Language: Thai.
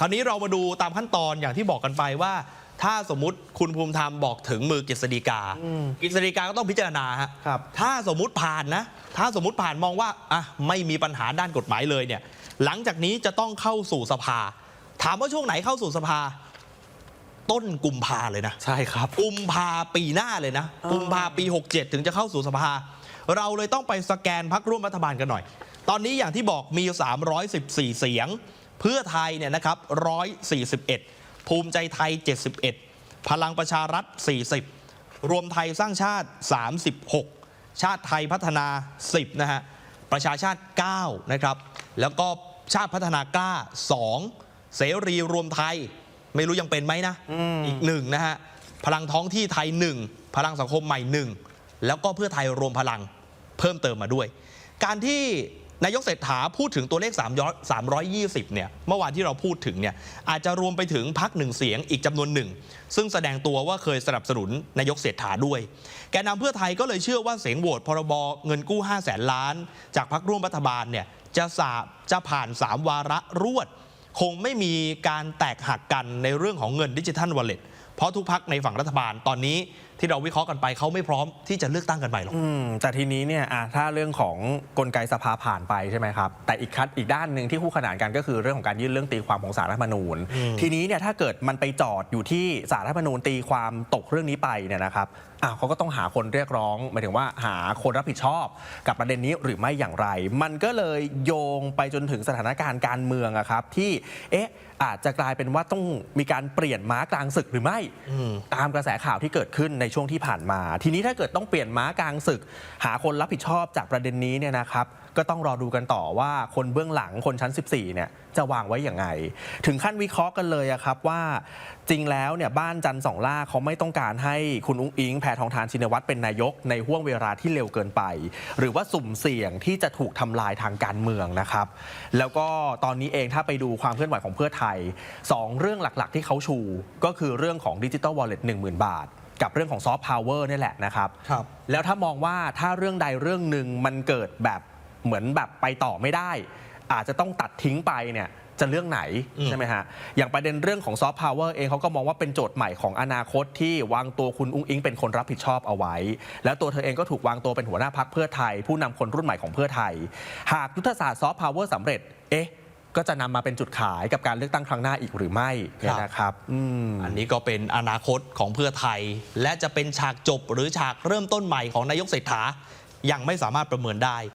คราวนี้เรามาดูตามขั้นตอนอย่างที่บอกกันไปว่า ถ้าสมมติคุณภูมิธรรมบอกถึงมือกฤษฎีกา กฤษฎีกาก็ต้องพิจารณาฮะครับ ถ้าสมมติผ่านนะ ถ้าสมมติผ่านมองว่าอะไม่มีปัญหาด้านกฎหมายเลยเนี่ย หลังจากนี้จะต้องเข้าสู่สภา ถามว่าช่วงไหนเข้าสู่สภา ต้นกุมภาเลยนะ ใช่ครับ กุมภาปีหน้าเลยนะอ๋อกุมภาปี 67 ถึงจะเข้าสู่สภา เราเลยต้องไปสแกนพักร่วมรัฐบาลกันหน่อย ตอนนี้อย่างที่บอกมี 314 เสียง เพื่อไทยเนี่ยนะครับ141 ภูมิใจไทย 71 พลังประชารัฐ 40 รวมไทยสร้างชาติ 36 ชาติไทยพัฒนา 10 นะฮะ ประชาชาติ 9 นะครับ แล้วก็ชาติพัฒนากล้า 2 เสรีรวมไทย ไม่รู้ยังเป็นไหมนะ อีกหนึ่งนะฮะ พลังท้องที่ไทย 1 พลังสังคมใหม่ 1 แล้วก็เพื่อไทยรวมพลังเพิ่มเติมมาด้วย การที่ นายกเศรษฐาพูดถึงตัวเลข3 320 เนี่ย เมื่อวานที่เราพูดถึงเนี่ยอาจจะรวมไปถึงพักหนึ่งเสียงอีกจำนวนหนึ่ง ซึ่งแสดงตัวว่าเคยสนับสนุนนายกเศรษฐาด้วย แกนนำเพื่อไทยก็เลยเชื่อว่าเสียงโหวตพรบเงินกู้ 5 0 0แสนล้าน จากพักร่วมรัฐบาลเนี่ยจะสาจะผ่าน 3 วาระรวด คงไม่มีการแตกหักกันในเรื่องของเงินดิจิทัลวอลเล็ตเพราะทุกพักในฝั่งรัฐบาลตอนนี้ ที่เราวิเคราะห์กันไปเขาไม่พร้อมที่จะเลือกตั้งกันใหม่หรอก อืมแต่ทีนี้เนี่ยอะถ้าเรื่องของกลไกสภาผ่านไปใช่ไหมครับ แต่อีกคัดอีกด้านหนึ่งที่คู่ขนานกันก็คือเรื่องของการยื่นเรื่องตีความของสารรัฐธรรมนูญ อืม ทีนี้เนี่ยถ้าเกิดมันไปจอดอยู่ที่สารรัฐธรรมนูญตีความตกเรื่องนี้ไปเนี่ยนะครับอะเขาก็ต้องหาคนเรียกร้องหมายถึงว่าหาคนรับผิดชอบกับประเด็นนี้หรือไม่อย่างไร มันก็เลยโยงไปจนถึงสถานการณ์การเมืองอะครับที่เอ๊ะอาจจะกลายเป็นว่าต้องมีการเปลี่ยนม้ากลางศึกหรือไม่อืมตามกระแสข่าวที่เกิดขึ้นในช่วงที่ผ่านมา ทีนี้ถ้าเกิดต้องเปลี่ยนม้ากลางศึก หาคนรับผิดชอบจากประเด็นนี้เนี่ยนะครับก็ต้องรอดูกันต่อว่าคนเบื้องหลังคนชั้น 14 เนี่ยจะวางไว้อย่างไง ถึงขั้นวิเคราะห์กันเลยอะครับว่าจริงแล้วเนี่ยบ้านจันทร์สองล่าเขาไม่ต้องการให้คุณอุ้งอิง แพทองทานชินวัตรเป็นนายก ในห่วงเวลาที่เร็วเกินไป หรือว่าสุ่มเสี่ยงที่จะถูกทำลายทางการเมืองนะครับ แล้วก็ตอนนี้เองถ้าไปดูความเคลื่อนไหวของเพื่อไทยสองเรื่องหลักๆ ที่เขาชู ก็คือเรื่องของดิจิ t a ลวอลเล็ต1 0,000บาท กับเรื่องของซอฟต์พาวเวอร์นี่แหละนะครับ ครับ แล้วถ้ามองว่าถ้าเรื่องใดเรื่องหนึ่งมันเกิดแบบเหมือนแบบไปต่อไม่ได้ อาจจะต้องตัดทิ้งไปเนี่ยจะเรื่องไหน อืม ใช่ไหมฮะ อย่างประเด็นเรื่องของซอฟต์พาวเวอร์เองเขาก็มองว่าเป็นโจทย์ใหม่ของอนาคตที่วางตัวคุณอุ้งอิงเป็นคนรับผิดชอบเอาไว้ แล้วตัวเธอเองก็ถูกวางตัวเป็นหัวหน้าพักเพื่อไทย ผู้นำคนรุ่นใหม่ของเพื่อไทย หากยุทธศาสตร์ซอฟต์พาวเวอร์สำเร็จเอ๊ะ ก็จะนำมาเป็นจุดขายกับการเลือกตั้งครั้งหน้าอีกหรือไม่เนี่ยนะครับอืม อันนี้ก็เป็นอนาคตของเพื่อไทย และจะเป็นฉากจบหรือฉากเริ่มต้นใหม่ของนายกเศรษฐายังไม่สามารถประเมินได้